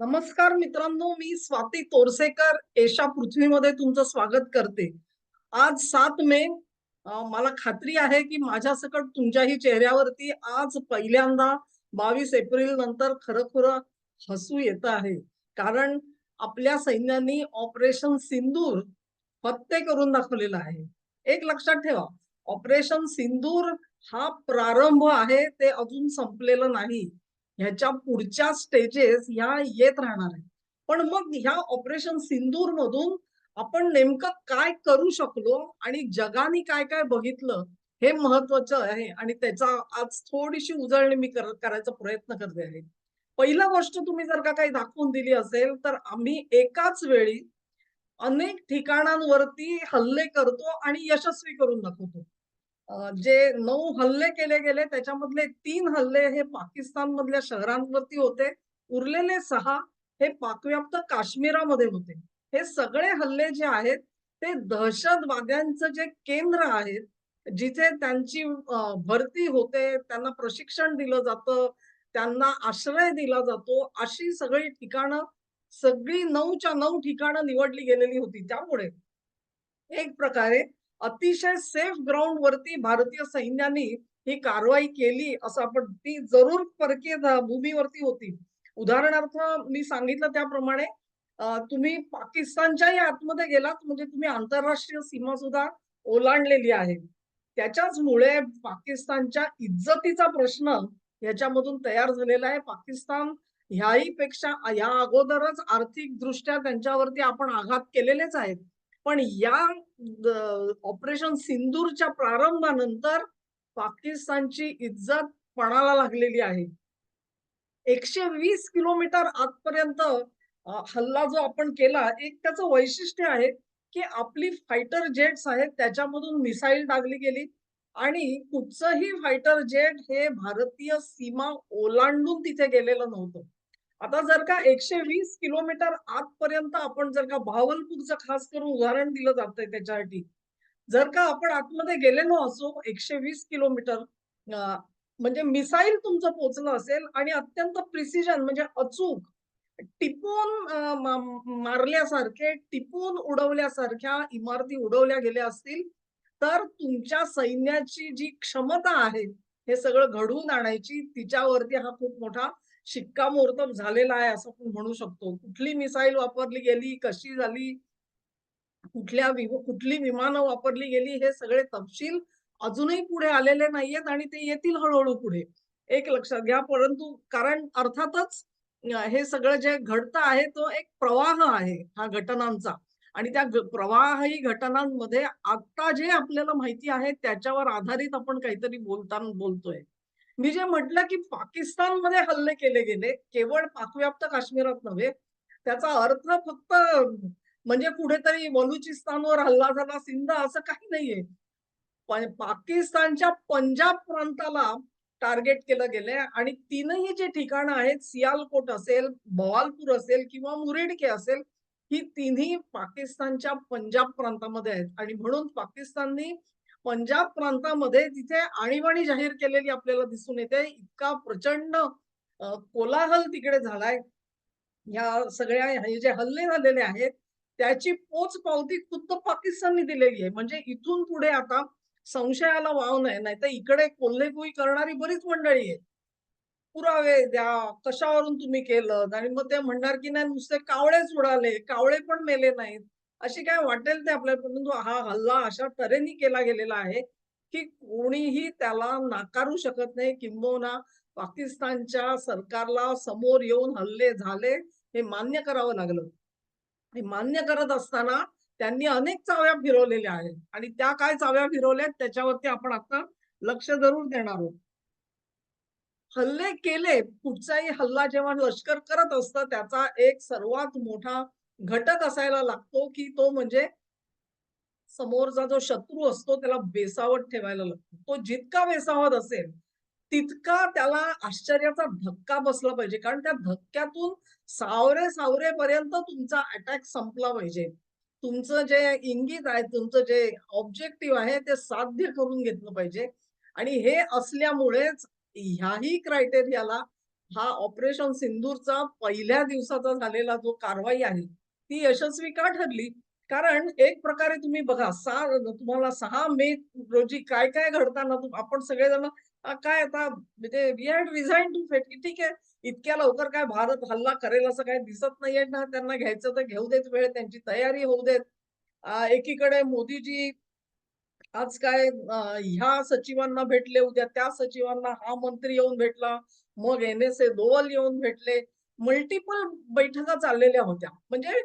नमस्कार मित्रांनो मी स्वाती तोरसेकर एशा पृथ्वीमध्ये तुमचं स्वागत करते. आज सात मे मला खात्री आहे की माझ्या सकट तुमच्याही चेहऱ्यावरती आज पहिल्यांदा बावीस एप्रिल नंतर खरं हसू येत आहे. कारण आपल्या सैन्यांनी ऑपरेशन सिंदूर फत्ते करून दाखवलेला आहे. एक लक्षात ठेवा ऑपरेशन सिंदूर हा प्रारंभ आहे ते अजून संपलेलं नाही. ह्याच्या पुढच्या स्टेजेस ह्या येत राहणार आहेत. पण मग ह्या ऑपरेशन सिंदूर मधून आपण नेमकं काय करू शकलो आणि जगाने काय काय बघितलं हे महत्वाचं आहे आणि त्याचा आज थोडीशी उजळणी मी करायचा प्रयत्न करते आहे. पहिला गोष्ट तुम्ही जर का काही दाखवून दिली असेल तर आम्ही एकाच वेळी अनेक ठिकाणांवरती हल्ले करतो आणि यशस्वी करून दाखवतो. जे नऊ हल्ले केले गेले त्याच्यामधले तीन हल्ले हे पाकिस्तान मधल्या शहरांवरती होते. उरलेले सहा हे पाकव्याप्त काश्मीरामध्ये होते. हे सगळे हल्ले जे आहेत ते दहशतवाद्यांचं जे केंद्र आहेत जिथे त्यांची भरती होते त्यांना प्रशिक्षण दिलं जातं त्यांना आश्रय दिला जातो अशी सगळी ठिकाणं सगळी नऊच्या नऊ ठिकाणं निवडली गेलेली होती त्यामुळे. एक प्रकारे अतिशय सेफ ग्राउंड वरती भारतीय सैन्याने ही कारवाई केली असं आपण ती जरूर परकीय भूमीवरती होती. उदाहरणार्थ मी सांगितलं त्याप्रमाणे तुम्ही पाकिस्तानच्याही आतमध्ये गेलात म्हणजे तुम्ही आंतरराष्ट्रीय सीमा सुद्धा ओलांडलेली आहे. त्याच्याच मुळे पाकिस्तानच्या इज्जतीचा प्रश्न ह्याच्यामधून तयार झालेला आहे. पाकिस्तान ह्याही पेक्षा या अगोदरच आर्थिक दृष्ट्या त्यांच्यावरती आपण आघात केलेलेच आहेत. पण या ऑपरेशन सिंदूरच्या प्रारंभानंतर पाकिस्तानची इज्जत पणाला लागलेली आहे. एकशे वीस किलोमीटर आतपर्यंत हल्ला जो आपण केला एक त्याचं वैशिष्ट्य आहे की आपली फायटर जेट्स आहेत त्याच्यामधून मिसाईल टाकली गेली आणि कुठचंही फायटर जेट हे भारतीय सीमा ओलांडून तिथे गेलेलं नव्हतं. आता जर का एकशे वीस किलोमीटर आतपर्यंत आपण जर का भावलपूरचं खास करून उदाहरण दिलं जातंय त्याच्यासाठी जर का आपण आतमध्ये गेलेलो असो एकशे वीस किलोमीटर म्हणजे मिसाईल तुमचं पोचलं असेल आणि अत्यंत प्रिसिजन म्हणजे अचूक टिपून मारल्यासारखे टिपून उडवल्यासारख्या इमारती उडवल्या गेल्या असतील तर तुमच्या सैन्याची जी क्षमता आहे हे सगळं घडवून आणायची तिच्यावरती हा खूप मोठा शिक्कामोर्तब झालेला आहे असं आपण म्हणू शकतो. कुठली मिसाईल वापरली गेली कशी झाली कुठल्या कुठली विमानं वापरली गेली हे सगळे तपशील अजूनही पुढे आलेले नाहीयेत आणि ते येतील हळूहळू पुढे. एक लक्षात घ्या परंतु कारण अर्थातच हे सगळं जे घडतं आहे तो एक प्रवाह आहे हा घटनांचा. आणि त्या प्रवाही घटनांमध्ये आता जे आपल्याला माहिती आहे त्याच्यावर आधारित आपण काहीतरी बोलताना बोलतोय. मी जे म्हटलं की पाकिस्तानमध्ये हल्ले केले गेले केवळ पाकव्याप्त काश्मीरात नव्हे त्याचा अर्थ फक्त म्हणजे कुठेतरी बलुचिस्तानवर हल्ला झाला सिंध असं काही नाहीये. पण पाकिस्तानच्या पंजाब प्रांताला टार्गेट केलं गेलंय आणि तीनही जे ठिकाणं आहेत सियालकोट असेल बवालपूर असेल किंवा मुरेडके असेल ही तिन्ही पाकिस्तानच्या पंजाब प्रांतामध्ये आहेत. आणि म्हणून पाकिस्ताननी पंजाब प्रांतामध्ये तिथे आणीबाणी जाहीर केलेली आपल्याला दिसून येते. इतका प्रचंड कोलाहल तिकडे झालाय. या सगळ्या हे जे हल्ले झालेले आहेत त्याची पोच पावती खुद्द पाकिस्तानने दिलेली आहे. म्हणजे इथून पुढे आता संशयाला वाव नाही नाहीतर इकडे कोल्हेकुई करणारी बरीच मंडळी आहे पुरावे द्या कशावरून तुम्ही केलं? आणि मग ते म्हणणार की नाही नुसते कावळेच उडाले कावळे पण मेले नाहीत. अशी काय वाटेल ते आपल्याला परंतु हा हल्ला अशा तऱ्हेने केला गेलेला आहे की कोणीही त्याला नाकारू शकत नाही. किंबहुना पाकिस्तानच्या सरकारला समोर येऊन हल्ले झाले हे मान्य करावं लागलं. हे मान्य करत असताना त्यांनी अनेक चाव्या फिरवलेल्या आहेत. आणि त्या काय चाव्या फिरवल्यात त्याच्यावरती आपण आता लक्ष जरूर देणार आहोत. हल्ले केले कुठचाही हल्ला जेव्हा लष्कर करत असतं त्याचा एक सर्वात मोठा घटक असायला लागतो की तो म्हणजे समोरचा जो शत्रू असतो त्याला बेसावत ठेवायला लागतो. तो जितका बेसावत असेल तितका त्याला आश्चर्याचा धक्का बसला पाहिजे. कारण त्या धक्क्यातून सावरे सावरेपर्यंत तुमचा अटॅक संपला पाहिजे. तुमचं जे इंगित आहे तुमचं जे ऑब्जेक्टिव्ह आहे ते साध्य करून घेतलं पाहिजे. आणि हे असल्यामुळेच ह्याही क्रायटेरियाला हा ऑपरेशन सिंदूरचा पहिल्या दिवसाचा झालेला जो कारवाई आहे ती यशस्वी का ठरली? कारण एक प्रकारे तुम्ही बघा सहा तुम्हाला सहा मे रोजी काय काय घडताना आपण सगळेजण काय आता म्हणजे we had resign to fate की ठीक आहे इतक्या लवकर काय भारत हल्ला करेल असं काय दिसत नाहीये ना त्यांना घ्यायचं तर घेऊ देत वेळ त्यांची तयारी होऊ देत. एकीकडे मोदीजी आज काय ह्या सचिवांना भेटले उद्या त्या सचिवांना हा मंत्री येऊन भेटला मग एन एस ए दोवल येऊन भेटले. मल्टिपल बैठका चाललेल्या होत्या. म्हणजे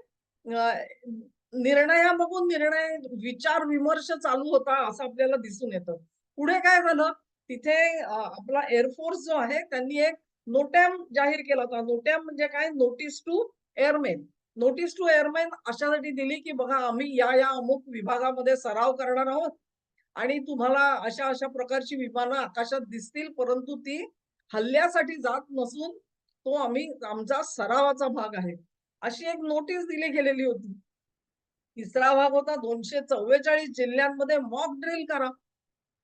निर्णयामधून निर्णय विचार विमर्श चालू होता असं आपल्याला दिसून येतं. पुढे काय झालं? तिथे आपला एअरफोर्स जो आहे त्यांनी एक नोटॅम जाहीर केला होता. नोटॅम म्हणजे काय? Notice to airmen notice to airmen अशासाठी दिली की बघा आम्ही या या अमुक विभागामध्ये सराव करणार आहोत आणि तुम्हाला अशा अशा प्रकारची विमानं आकाशात दिसतील परंतु ती हल्ल्यासाठी जात नसून तो आम्ही आमचा सरावाचा भाग आहे. अशी एक नोटीस दिली गेलेली होती. तिसरा भाग होता दोनशे चव्वेचाळीस जिल्ह्यांमध्ये मॉक ड्रिल करा.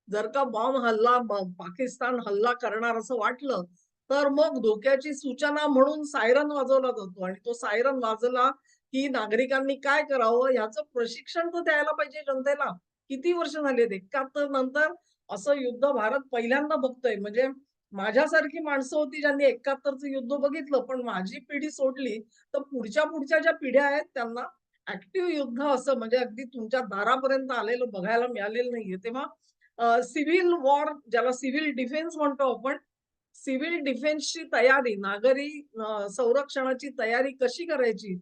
जर का बॉम्ब हल्ला पाकिस्तान हल्ला करणार असं वाटलं तर मग धोक्याची सूचना म्हणून सायरन वाजवला जातो. आणि तो सायरन वाजला की नागरिकांनी काय करावं याचं प्रशिक्षण तर द्यायला पाहिजे जनतेला. किती वर्ष झाले एकाहत्तर नंतर असं युद्ध भारत पहिल्यांदा बघतोय. म्हणजे माझ्यासारखी माणसं होती ज्यांनी एकाहत्तरचं युद्ध बघितलं पण माझी पिढी सोडली तर पुढच्या पुढच्या ज्या पिढ्या आहेत त्यांना ऍक्टिव्ह युद्ध असं म्हणजे अगदी तुमच्या दारापर्यंत आलेलं बघायला मिळालेलं नाहीये. तेव्हा सिव्हिल वॉर ज्याला सिव्हिल डिफेन्स म्हणतो आपण सिव्हिल डिफेन्सची तयारी नागरी संरक्षणाची तयारी कशी करायची?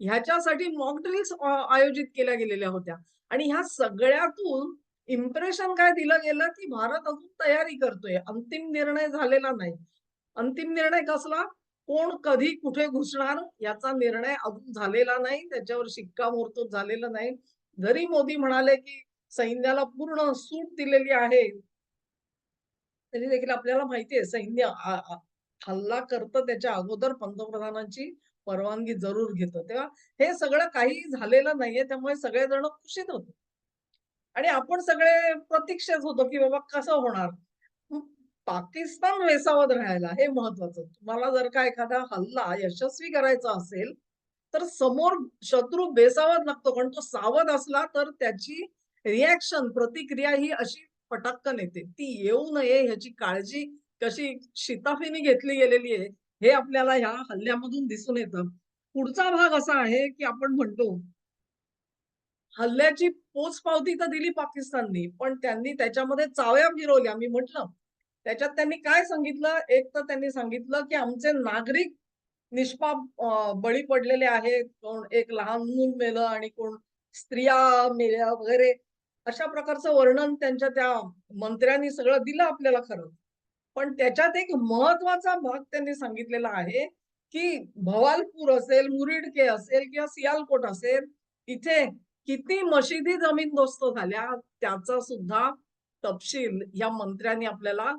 ह्याच्यासाठी मॉक ड्रिल्स आयोजित केल्या गेलेल्या होत्या. आणि ह्या सगळ्यातून इम्प्रेशन काय दिलं गेलं की भारत अजून तयारी करतोय. अंतिम निर्णय झालेला नाही. अंतिम निर्णय कसला? कोण कधी कुठे घुसणार याचा निर्णय अजून झालेला नाही. त्याच्यावर शिक्कामोर्तब झालेलं नाही. जरी मोदी म्हणाले की सैन्याला पूर्ण सूट दिलेली आहे तरी देखील आपल्याला माहितीये सैन्य हल्ला करतं त्याच्या अगोदर पंतप्रधानांची परवानगी जरूर घेतं. तेव्हा हे सगळं काही झालेलं नाहीये. त्यामुळे सगळेजण खुशीत होते. आणि आपण सगळे प्रतीक्षेत होतो की बाबा कसं होणार? पाकिस्तान वेसावत राहायला हे महत्वाचं. तुम्हाला जर का एखादा हल्ला यशस्वी करायचा असेल तर समोर शत्रू बेसावत लागतो. कारण तो सावध असला तर त्याची रिॲक्शन प्रतिक्रिया ही अशी पटक्कन येते. ती येऊ नये ह्याची काळजी कशी शिताफीने घेतली गेलेली आहे हे आपल्याला ह्या हल्ल्यामधून दिसून येतं. पुढचा भाग असा आहे की आपण म्हणतो हल्ल्याची पोचपावती तर दिली पाकिस्ताननी पण त्यांनी त्याच्यामध्ये चाव्या फिरवल्या. मी म्हटलं त्याच्यात त्यांनी काय सांगितलं? एक तर त्यांनी सांगितलं की आमचे नागरिक निष्पाप बळी पडलेले आहेत. कोण एक लहान मूल मेलं आणि कोण स्त्रिया मेल्या वगैरे. अशा प्रकारचं वर्णन त्यांच्या त्या मंत्र्यांनी सगळं दिलं आपल्याला खरं. पण त्याच्यात एक महत्त्वाचा भाग त्यांनी सांगितलेला आहे की भवालपूर असेल मुरिडके असेल किंवा सियालकोट असेल इथे किती मशिदी जमीनदोस्त झाल्या त्याचा सुद्धा तपशील या मंत्र्यांनी आपल्याला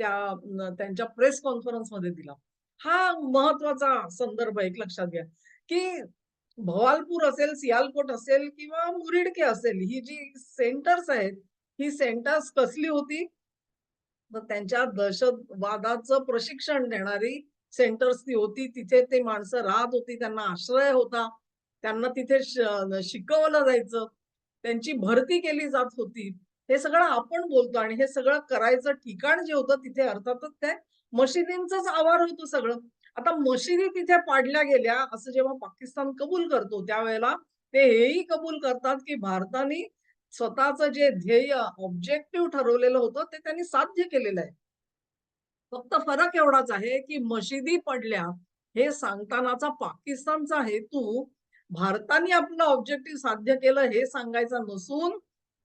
त्या त्यांच्या प्रेस कॉन्फरन्समध्ये दिला. हा महत्त्वाचा संदर्भ एक लक्षात घ्या. की भवालपूर असेल सियालकोट असेल किंवा मुरिडके असेल ही जी सेंटर्स आहेत ही सेंटर्स कसली होती? तर त्यांच्या दहशतवादाचं प्रशिक्षण देणारी सेंटर्स ती होती. तिथे ते माणसं राहत होती त्यांना आश्रय होता. त्यांना तिथे शिकवलं जायचं. त्यांची भरती केली जात होती. हे सगळं आपण बोलतो आणि हे सगळं करायचं ठिकाण जे होतं तिथे अर्थातच ते मशिदींचंच आवार होतं सगळं. आता मशिदी तिथे पाडल्या गेल्या असं जेव्हा पाकिस्तान कबूल करतो त्यावेळेला ते हेही कबूल करतात की भारताने स्वतःचं जे ध्येय ऑब्जेक्टिव्ह ठरवलेलं होतं ते त्यांनी साध्य केलेलं आहे. फक्त फरक एवढाच आहे की मशिदी पडल्या हे सांगतानाचा पाकिस्तानचा हेतू भारताने आपलं ऑब्जेक्टिव्ह साध्य केलं हे सांगायचं नसून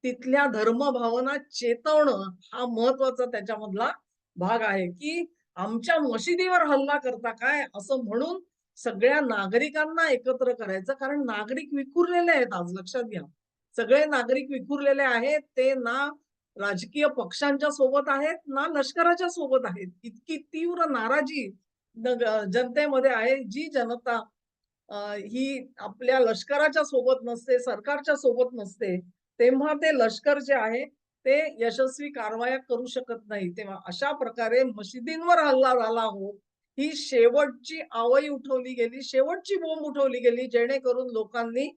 तिथल्या धर्मभावना चेतवणं हा महत्त्वाचा त्याच्यामधला भाग आहे की आमच्या मशिदीवर हल्ला करता काय असं म्हणून सगळ्या नागरिकांना एकत्र करायचं. कारण नागरिक विखुरलेले आहेत आज लक्षात घ्या. सगळे नागरिक विखुरलेले आहेत ते ना राजकीय पक्षांच्या सोबत आहेत ना लष्कराच्या सोबत आहेत. इतकी तीव्र नाराजी जनतेमध्ये आहे जी जनता ही आपल्या लष्कराच्या सोबत नसते सरकारच्या सोबत नसते तेव्हा ते लष्कर जे आहे ते यशस्वी कारवाया करू शकत नाही. तेव्हा अशा प्रकारे मशिदींवर हल्ला झाला हो ही शेवटची आवई उठवली गेली शेवटची बोंब उठवली गेली जेणेकरून लोकांनी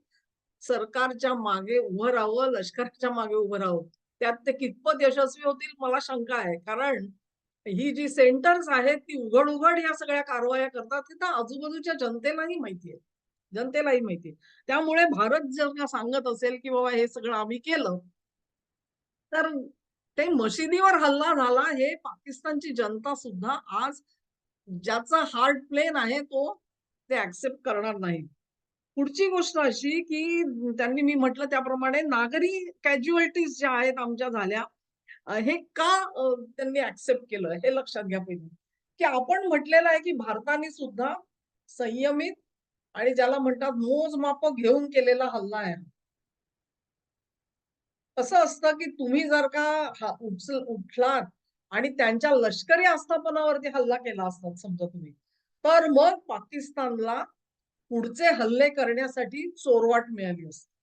सरकारच्या मागे उभं राहावं लष्कराच्या मागे उभं राहावं. त्यात ते कितपत यशस्वी होतील मला शंका आहे. कारण ही जी सेंटर्स आहेत ती उघड उघड या सगळ्या कारवाया करतात हे तर आजूबाजूच्या जनतेलाही माहिती आहे. जनतेलाही माहिती आहे. त्यामुळे भारत जर का सांगत असेल की बाबा हे सगळं आम्ही केलं तर ते मशिदीवर हल्ला झाला हे पाकिस्तानची जनता सुद्धा आज ज्याचा हार्ट प्लेन आहे तो ते ऍक्सेप्ट करणार नाही. पुढची गोष्ट अशी की त्यांनी मी म्हटलं त्याप्रमाणे नागरी कॅज्युअलिटीज ज्या आहेत आमच्या झाल्या हे का त्यांनी ऍक्सेप्ट केलं? हे लक्षात घ्या पहिले. की आपण म्हटलेलं आहे की भारताने सुद्धा संयमित आणि ज्याला म्हणतात मोजमाप घेऊन केलेला हल्ला आहे. असं असतं की तुम्ही जर का हा उचल उठलात आणि त्यांच्या लष्करी आस्थापनावरती हल्ला केला असतात समजा तुम्ही तर मग पाकिस्तानला पुढचे हल्ले करण्यासाठी चोरवाट मिळाली असते.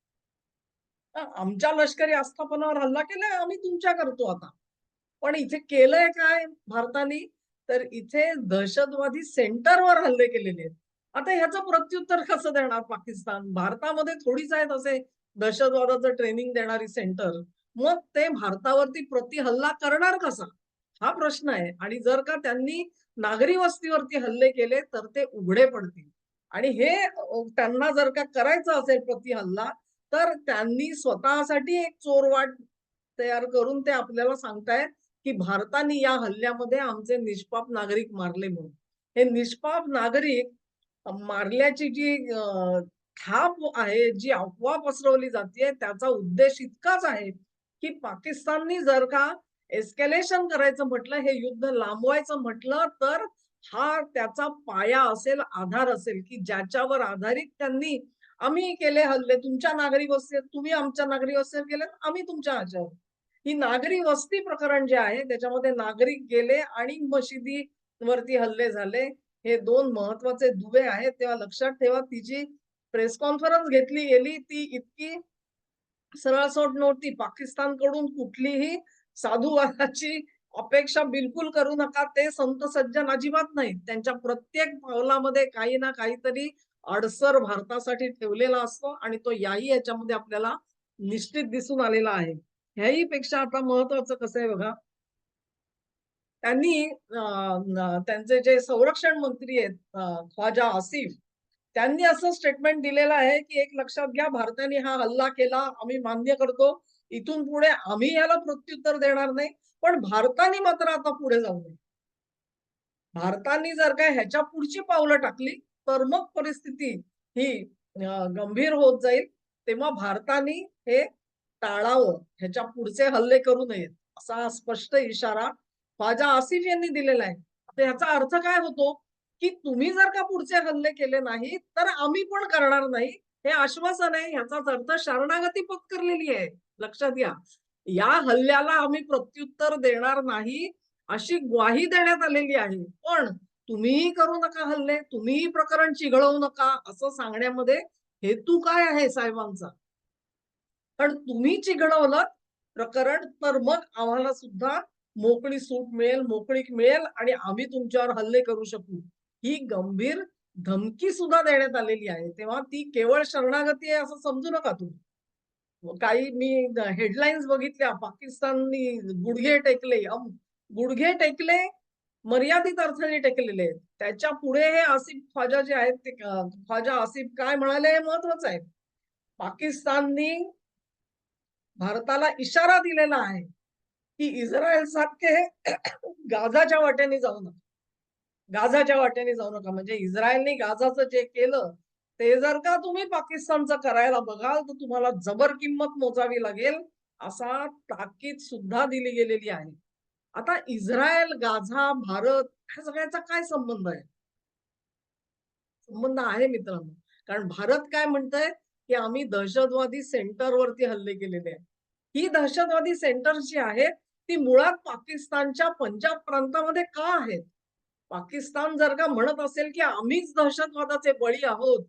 आमच्या लष्करी आस्थापनावर हल्ला केलाय आम्ही तुमच्या करतो आता. पण इथे केलंय काय भारताने? तर इथे दहशतवादी सेंटरवर हल्ले केलेले आहेत. आता ह्याचं प्रत्युत्तर कसं देणार पाकिस्तान? भारतामध्ये थोडीच आहेत असे दहशतवादाचं ट्रेनिंग देणारी सेंटर मग ते भारतावरती प्रति हल्ला करणार कसा? हा प्रश्न आहे. आणि जर का त्यांनी नागरी वस्तीवरती हल्ले केले तर ते उघडे पडतील. आणि हे त्यांना जर का करायचं असेल प्रति हल्ला तर त्यांनी स्वतःसाठी एक चोरवाट तयार करून ते आपल्याला सांगतायत की भारताने या हल्ल्यामध्ये आमचे निष्पाप नागरिक मारले म्हणून. हे निष्पाप नागरिक मारल्याची जी थाप आहे जी अफवा पसरवली जाते त्याचा उद्देश इतकाच आहे की पाकिस्ताननी जर का एस्केलेशन करायचं म्हटलं हे युद्ध लांबवायचं म्हटलं तर हा त्याचा पाया असेल आधार असेल की ज्याच्यावर आधारित त्यांनी आम्ही केले हल्ले तुमच्या नागरी वस्तीत तुम्ही आमच्या नागरी वस्तीवर केले आम्ही तुमच्या ह्याच्यावर ही नागरी वस्ती प्रकरण जे आहे त्याच्यामध्ये नागरिक गेले आणि मशिदीवरती हल्ले झाले. हे दोन महत्त्वाचे दुवे आहेत तेव्हा लक्षात ठेवा तिची प्रेस कॉन्फरन्स घेतली गेली ती इतकी सरळसोट नव्हती. पाकिस्तानकडून कुठलीही साधुवादाची अपेक्षा बिलकुल करू नका ते संत सज्जन अजिबात नाहीत. त्यांच्या प्रत्येक पावलामध्ये काही ना काहीतरी अडसर भारतासाठी ठेवलेला असतो आणि तो याही याच्यामध्ये आपल्याला निश्चित दिसून आलेला आहे. ह्याही पेक्षा आता महत्वाचं कसं आहे बघा? त्यांनी त्यांचे जे संरक्षण मंत्री आहेत ख्वाजा आसिफ त्यांनी असं स्टेटमेंट दिलेलं आहे की एक लक्षात घ्या भारताने हा हल्ला केला आम्ही मान्य करतो इथून पुढे आम्ही याला प्रत्युत्तर देणार नाही पण भारताने मात्र आता पुढे जाऊ नये. भारताने जर काय ह्याच्या पुढची पावलं टाकली तर मग परिस्थिती ही गंभीर होत जाईल. तेव्हा भारताने हे टाळावं ह्याच्या पुढचे हल्ले करू नयेत असा स्पष्ट इशारा ख्वाजा आसिफ यांनी दिलेला आहे. आता ह्याचा अर्थ काय होतो? की तुम्ही जर का पुढचे हल्ले केले नाही तर आम्ही पण करणार नाही. हे आश्वासन आहे ह्याचाच अर्थ शरणागती पत्करलेली आहे. लक्षात घ्या. या हल्ल्याला आम्ही प्रत्युत्तर देणार नाही अशी ग्वाही देण्यात आलेली आहे. पण तुम्ही करू नका हल्ले तुम्ही प्रकरण चिघळवू नका असं सांगण्यामध्ये हेतू काय आहे साहेबांचा? पण तुम्ही चिघळवलं प्रकरण तर मग आम्हाला सुद्धा मोकळी सूट मिळेल मोकळीक मिळेल आणि आम्ही तुमच्यावर हल्ले करू शकू. ही गंभीर धमकी सुद्धा देण्यात आलेली आहे. तेव्हा ती केवळ शरणागती आहे असं समजू नका तुम्ही. काही मी हेडलाईन्स बघितल्या पाकिस्ताननी गुडघे टेकले अम, गुडघे टेकले मर्यादित अर्थाने टेकलेले आहेत. त्याच्या पुढे हे आसिफ ख्वाजा जे आहेत ते ख्वाजा आसिफ काय म्हणाले हे महत्वाचं आहे. पाकिस्ताननी भारताला इशारा दिलेला आहे की इस्रायल सारखे गाझाच्या वाट्याने जाऊ नका. गाझाच्या वाट्याने जाऊ नका. म्हणजे इस्रायलने गाझाचं जे केलं ते जर का तुम्ही पाकिस्तानचं करायला बघाल तर तुम्हाला जबर किंमत मोजावी लागेल असा ताकीद सुद्धा दिली गेलेली आहे. आता इस्रायल गाझा भारत ह्या सगळ्याचा काय संबंध आहे संबंध आहे मित्रांनो कारण भारत काय म्हणतंय की आम्ही दहशतवादी सेंटरवरती हल्ले केलेले आहेत ही दहशतवादी सेंटर जी आहेत ती मुळात पाकिस्तानच्या पंजाब प्रांतामध्ये का आहेत पाकिस्तान जर का म्हणत असेल की आम्हीच दहशतवादाचे बळी आहोत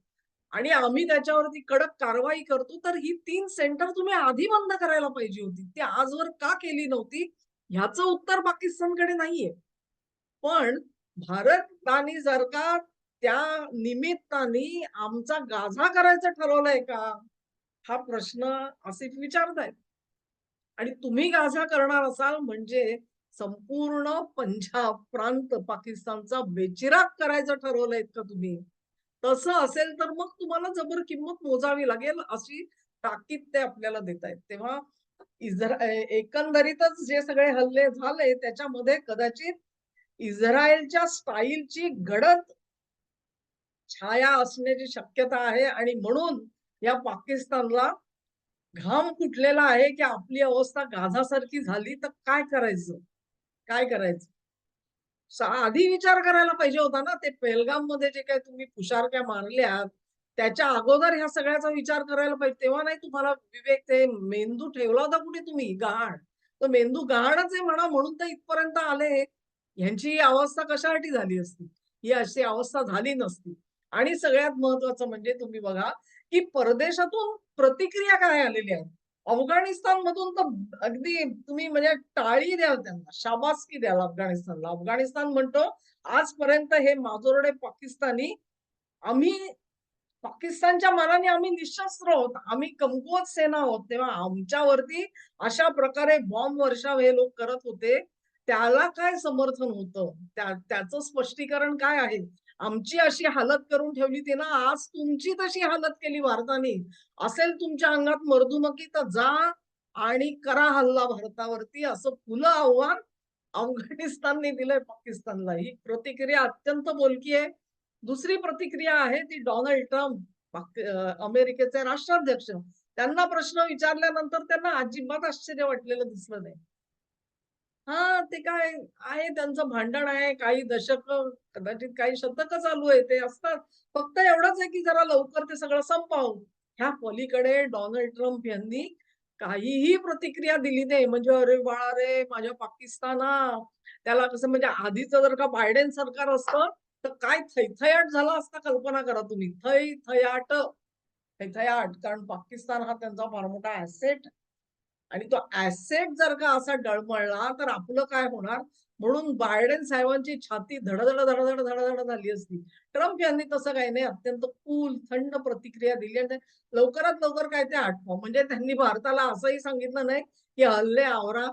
आणि आम्ही त्याच्यावरती कडक कारवाई करतो, तर ही तीन सेंटर तुम्ही आधी बंद करायला पाहिजे होती. ती आजवर का केली नव्हती? ह्याचं उत्तर पाकिस्तानकडे नाहीये. पण भारताने जर का त्या निमित्ताने आमचा गाझा करायचं ठरवलंय का? हा प्रश्न आसिफ विचारतायत. आणि तुम्ही गाझा करणार असाल म्हणजे संपूर्ण पंजाब प्रांत पाकिस्तानचा बेचिराग करायचं ठरवलंय का तुम्ही? तसं असेल तर मग तुम्हाला जबर किंमत मोजावी लागेल अशी ताकीद ते आपल्याला देतायत. तेव्हा एकंदरीतच जे सगळे हल्ले झाले त्याच्यामध्ये कदाचित इस्रायलच्या स्टाईलची गडद छाया असण्याची शक्यता आहे आणि म्हणून या पाकिस्तानला घाम फुटलेला आहे, की आपली अवस्था गाझासारखी झाली तर काय करायचं? काय करायचं? आधी विचार करायला पाहिजे होता ना, ते पेहलगाममध्ये जे काही तुम्ही पुशारक्या मारल्यात, त्याच्या अगोदर ह्या सगळ्याचा विचार करायला पाहिजे. तेव्हा नाही तुम्हाला विवेक ते मेंदू ठेवला होता कुठे तुम्ही? गहाण. तर मेंदू गहाणच आहे म्हणा म्हणून तर इथपर्यंत आले. ह्यांची ही अवस्था कशासाठी झाली असती? ही अशी अवस्था झाली नसती. आणि सगळ्यात महत्वाचं म्हणजे तुम्ही बघा, की परदेशातून प्रतिक्रिया काय आलेल्या आहेत. अफगाणिस्तानमधून तर अगदी तुम्ही म्हणजे टाळी द्याल त्यांना, शाबासकी द्याल अफगाणिस्तानला. अफगाणिस्तान म्हणतो, आजपर्यंत हे माजोरडे पाकिस्तानी आम्ही पाकिस्तानच्या मनाने आम्ही निशस्त्र आहोत. आम्ही कमकुवत सेना आहोत. तेव्हा आमच्यावरती अशा प्रकारे बॉम्ब वर्षाव हे लोक करत होते. त्याला काय समर्थन होतं? त्या त्याचं स्पष्टीकरण काय आहे? आमची अशी हालत करून ठेवली ती ना, आज तुमची तशी हालत केली भारताने. असेल तुमच्या अंगात मर्दुमकी तर जा आणि करा हल्ला भारतावरती असं खुलं आव्हान अफगाणिस्तानने दिलंय पाकिस्तानला. ही प्रतिक्रिया अत्यंत बोलकी आहे. दुसरी प्रतिक्रिया आहे ती डोनाल्ड ट्रम्प अमेरिकेचे राष्ट्राध्यक्ष. त्यांना प्रश्न विचारल्यानंतर त्यांना अजिबात आश्चर्य वाटलेलं दिसलं नाही. हा ते काय आहे त्यांचं भांडण आहे. काही दशक कदाचित काही शतक चालू आहे ते असतात. फक्त एवढंच आहे, की जरा लवकर ते सगळं संपावं ह्या पलीकडे डोनाल्ड ट्रम्प यांनी काहीही प्रतिक्रिया दिली नाही. म्हणजे "अरे बाळा रे, माझ्या पाकिस्ताना" त्याला कसं म्हणजे आधीच जर का बायडेन सरकार असतं, तर काय थैथयाट झाला असता कल्पना करा तुम्ही. थैथयाट, थैथयाट. कारण पाकिस्तान हा त्यांचा फार मोठा ऍसेट आणि तो ऍसेट जर का असा डळमळला, तर आपलं काय होणार? म्हणून बायडेन साहेबांची छाती धड-धड, धड-धड, धड-धड झाली असती. ट्रम्प यांनी तसं काही नाही, अत्यंत कूल, थंड प्रतिक्रिया दिली आणि लवकरात लवकर काय ते आठवा म्हणजे त्यांनी भारताला असंही सांगितलं नाही, की हल्ले आवरा.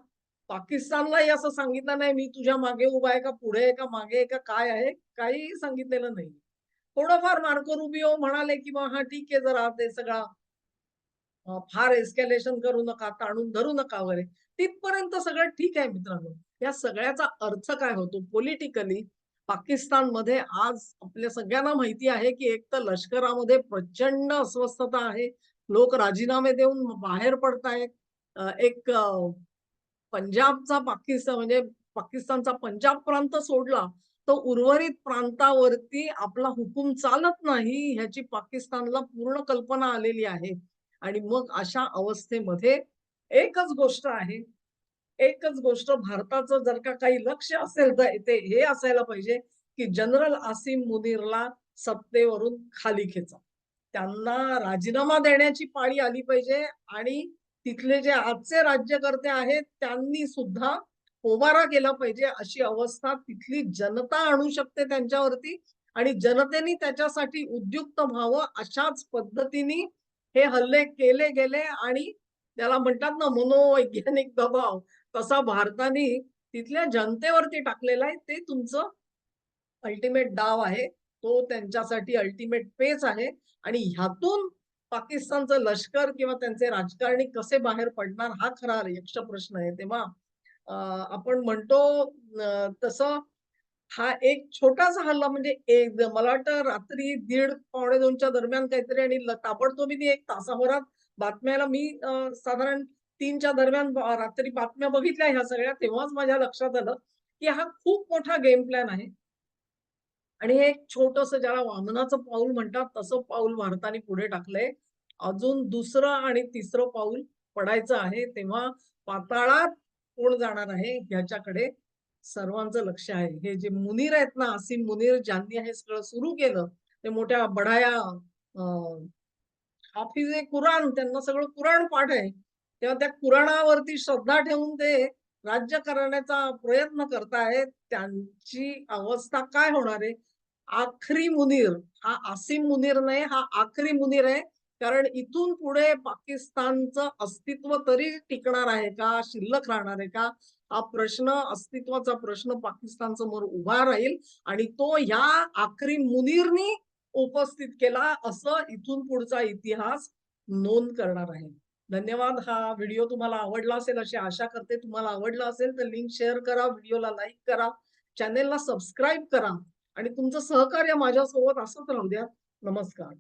पाकिस्तानलाही असं सांगितलं नाही, मी तुझ्या मागे उभा आहे का, पुढे आहे का, मागे आहे का, काय आहे? काहीही सांगितलेलं नाही. थोडंफार मार्को हो रुबिओ म्हणाले, की "मग हा ठीक आहे जरा ते सगळा फार एस्केलेशन करू नका, ताणून धरू नका वगैरे. तिथपर्यंत सगळं ठीक आहे मित्रांनो. या सगळ्याचा अर्थ काय होतो? पॉलिटिकली पाकिस्तानमध्ये आज आपल्या सगळ्यांना माहिती आहे, की एक तर लष्करामध्ये प्रचंड अस्वस्थता आहे. लोक राजीनामे देऊन बाहेर पडतायत. एक पंजाबचा पाकिस्तान म्हणजे पाकिस्तानचा पंजाब प्रांत सोडला, तर उर्वरित प्रांतावरती आपला हुकूम चालत नाही, ह्याची पाकिस्तानला पूर्ण कल्पना आलेली आहे. आणि मग अशा अवस्थेमध्ये एकच गोष्ट आहे, एकच गोष्ट भारताचं जर का काही लक्ष असेल तर ते हे असायला पाहिजे, की जनरल आसिम मुनीरला सत्तेवरून खाली खेचा. त्यांना राजीनामा देण्याची पाळी आली पाहिजे आणि तिथले जे आजचे राज्यकर्ते आहेत त्यांनी सुद्धा पोबारा केला पाहिजे. अशी अवस्था तिथली जनता आणू शकते त्यांच्यावरती आणि जनतेने त्याच्यासाठी उद्युक्त व्हावं अशाच पद्धतीने हे हल्ले केले गेले आणि त्याला म्हणतात ना मनोवैज्ञानिक दबाव तसा भारताने तिथल्या जनतेवरती टाकलेला आहे. ते तुमचं अल्टिमेट डाव आहे. तो त्यांच्यासाठी अल्टिमेट पेच आहे आणि ह्यातून पाकिस्तानचं लष्कर किंवा त्यांचे राजकारणी कसे बाहेर पडणार हा खरा यक्ष प्रश्न आहे. तेव्हा आपण म्हणतो तसं हा एक छोटासा हल्ला म्हणजे एक मला वाटतं रात्री दीड पावणे दोनच्या दरम्यान काहीतरी आणि ल ताबडतोबीने एक तासाभरात बातम्याला मी साधारण तीनच्या दरम्यान रात्री बातम्या बघितल्या ह्या सगळ्या. तेव्हाच माझ्या लक्षात आलं, की हा खूप मोठा गेम प्लॅन आहे. आणि हे एक छोटंसं ज्याला वामनाचं पाऊल म्हणतात, तसं पाऊल भारताने पुढे टाकलंय. अजून दुसरं आणि तिसरं पाऊल पडायचं आहे. तेव्हा पाताळात कोण जाणार आहे ह्याच्याकडे सर्वांचं लक्ष आहे. हे जे मुनीर आहेत ना, असीम मुनीर ज्यांनी हे सगळं सुरू केलं, ते मोठ्या बढाया अं, हाफिज कुराण त्यांना सगळं कुराण पाठ आहे तेव्हा त्या कुराणावरती श्रद्धा ठेवून ते राज्य करण्याचा प्रयत्न करतायत त्यांची अवस्था काय होणार आहे आखरी मुनीर हा आसिम मुनीर नाही हा आखरी मुनीर आहे. कारण इथून पुढे पाकिस्तानचं अस्तित्व तरी टिकणार आहे का शिल्लक राहणार आहे का? हा प्रश्न अस्तित्वाचा प्रश्न पाकिस्तान समोर उभा राहील आणि तो ह्या आखरी मुनीरनी उपस्थित केला असं इथून पुढचा इतिहास नोंद करणार आहे. धन्यवाद. हा व्हिडिओ तुम्हाला आवडला असेल अशी आशा करते. तुम्हाला आवडला असेल तर लिंक शेअर करा व्हिडिओला लाईक करा चॅनेलला सबस्क्राईब करा. आणि तुमचं सहकार्य माझ्यासोबत असंच राहू द्या. नमस्कार.